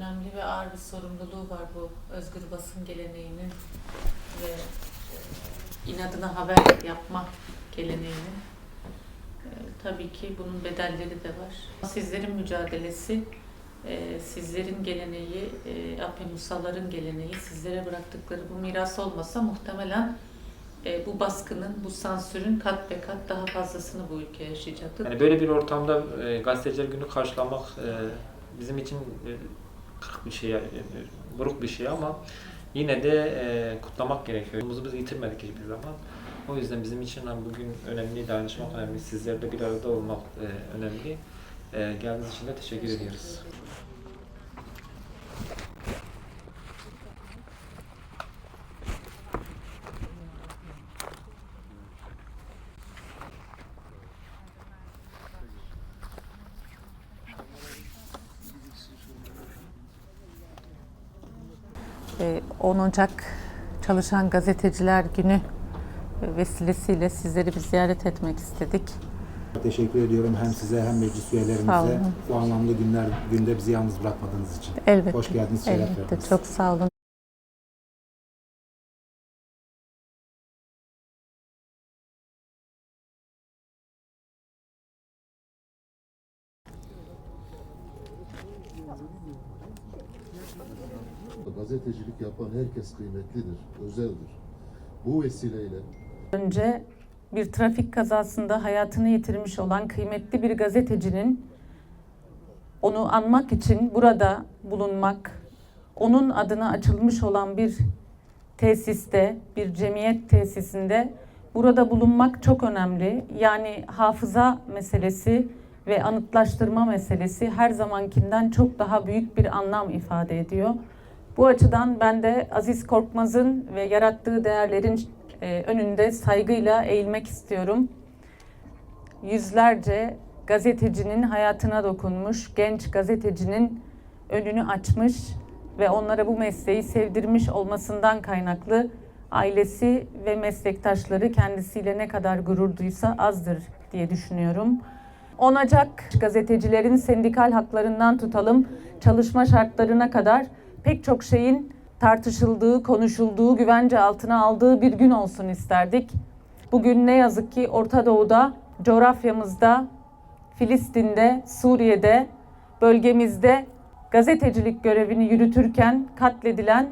önemli ve ağır bir sorumluluğu var bu özgür basın geleneğinin ve e, inadına haber yapma geleneğinin. E, tabii ki bunun bedelleri de var. Sizlerin mücadelesi, e, sizlerin geleneği, e, Apemusaların geleneği, sizlere bıraktıkları bu miras olmasa muhtemelen e, bu baskının, bu sansürün kat be kat daha fazlasını bu ülke yaşayacaktı. Yani böyle bir ortamda e, gazeteciler günü karşılamak e, bizim için e, kırık bir şey, e, buruk bir şey ama yine de e, kutlamak gerekiyor. Umuzu biz yitirmedik hiçbir zaman. O yüzden bizim için bugün önemli, dayanışmak önemli, sizlerle bir arada olmak e, önemli. E, geldiğiniz için de teşekkür ediyoruz. 10 Ocak Çalışan Gazeteciler Günü vesilesiyle sizleri bir ziyaret etmek istedik. Teşekkür ediyorum hem size hem meclis üyelerimize bu anlamlı günler günde bizi yalnız bırakmadığınız için. Elbette. Hoş geldiniz, Elbette. Çok sağ olun. Gazetecilik yapan herkes kıymetlidir, özeldir. Bu vesileyle Önce bir trafik kazasında hayatını yitirmiş olan kıymetli bir gazetecinin onu anmak için burada bulunmak, onun adına açılmış olan bir tesiste, bir cemiyet tesisinde burada bulunmak çok önemli. Yani hafıza meselesi ve anıtlaştırma meselesi her zamankinden çok daha büyük bir anlam ifade ediyor. Bu açıdan ben de Aziz Korkmaz'ın ve yarattığı değerlerin e, önünde saygıyla eğilmek istiyorum. Yüzlerce gazetecinin hayatına dokunmuş, genç gazetecinin önünü açmış ve onlara bu mesleği sevdirmiş olmasından kaynaklı ailesi ve meslektaşları kendisiyle ne kadar gurur duysa azdır diye düşünüyorum. 10 Ocak gazetecilerin sendikal haklarından tutalım çalışma şartlarına kadar pek çok şeyin tartışıldığı, konuşulduğu, güvence altına aldığı bir gün olsun isterdik. Bugün ne yazık ki Orta Doğu'da, coğrafyamızda, Filistin'de, Suriye'de, bölgemizde gazetecilik görevini yürütürken katledilen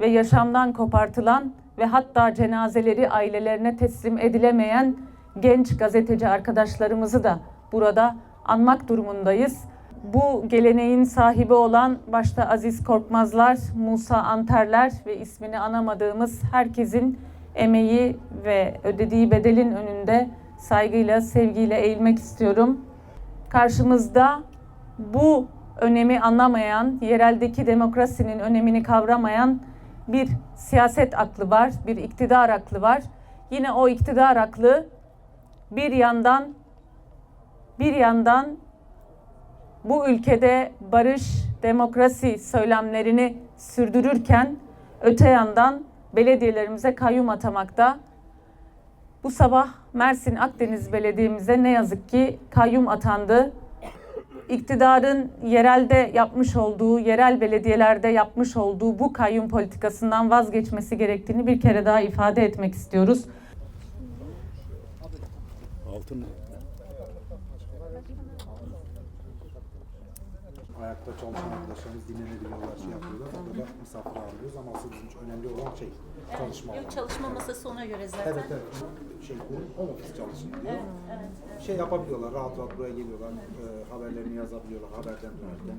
ve yaşamdan kopartılan ve hatta cenazeleri ailelerine teslim edilemeyen genç gazeteci arkadaşlarımızı da burada anmak durumundayız. Bu geleneğin sahibi olan başta Aziz Korkmazlar, Musa Anterler ve ismini anamadığımız herkesin emeği ve ödediği bedelin önünde saygıyla, sevgiyle eğilmek istiyorum. Karşımızda bu önemi anlamayan, yereldeki demokrasinin önemini kavramayan bir siyaset aklı var, bir iktidar aklı var. Yine o iktidar aklı bir yandan bir yandan bu ülkede barış, demokrasi söylemlerini sürdürürken öte yandan belediyelerimize kayyum atamakta. Bu sabah Mersin Akdeniz Belediye'mize ne yazık ki kayyum atandı. İktidarın yerelde yapmış olduğu, yerel belediyelerde yapmış olduğu bu kayyum politikasından vazgeçmesi gerektiğini bir kere daha ifade etmek istiyoruz. Altın Ayakta çalışan arkadaşlarımız dinlenebiliyorlar, şey yapıyorlar. Burada da misafir ağırlıyoruz ama asıl bizim için önemli olan şey çalışma. Yok çalışma masası ona göre zaten. Evet evet. Şey home office çalışın diyor. Şey yapabiliyorlar, rahat rahat buraya geliyorlar, e, haberlerini yazabiliyorlar haberden dönerken.